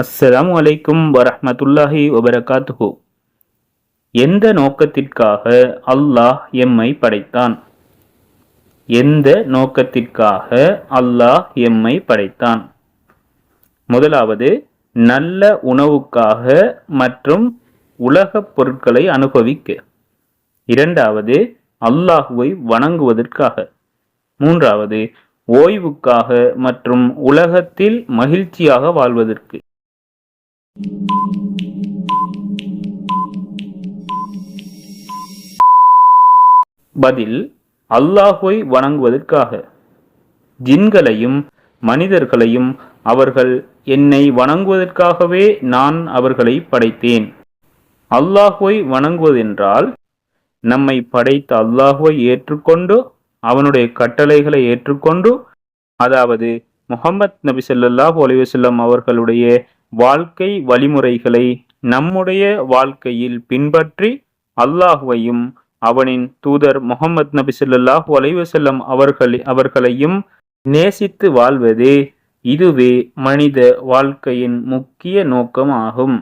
அஸ்ஸலாம் அலைக்கும் வரமத்துல்லாஹி வபரகாத்துஹு. எந்த நோக்கத்திற்காக அல்லாஹ் எம்மை படைத்தான்? எந்த நோக்கத்திற்காக அல்லாஹ் எம்மை படைத்தான்? முதலாவது நல்ல உணவுக்காக மற்றும் உலகப் பொருட்களை அனுபவிக்க. இரண்டாவது அல்லாஹுவை வணங்குவதற்காக. மூன்றாவது ஓய்வுக்காக மற்றும் உலகத்தில் மகிழ்ச்சியாக வாழ்வதற்கு. பதில் அல்லாஹுவை வணங்குவதற்காக. ஜின்களையும் மனிதர்களையும் அவர்கள் என்னை வணங்குவதற்காகவே நான் அவர்களை படைத்தேன். அல்லாஹுவை வணங்குவதென்றால் நம்மை படைத்த அல்லாஹுவை ஏற்றுக்கொண்டு அவனுடைய கட்டளைகளை ஏற்றுக்கொண்டு அதாவது முகமது நபி சொல்லாஹு அலிவசல்லம் அவர்களுடைய வாழ்க்கை வழிமுறைகளை நம்முடைய வாழ்க்கையில் பின்பற்றி அல்லாஹுவையும் அவனின் தூதர் முகமது நபி சொல்லாஹு அலைவசல்லம் அவர்கள் அவர்களையும் நேசித்து வாழ்வதே இதுவே மனித வாழ்க்கையின் முக்கிய நோக்கம் ஆகும்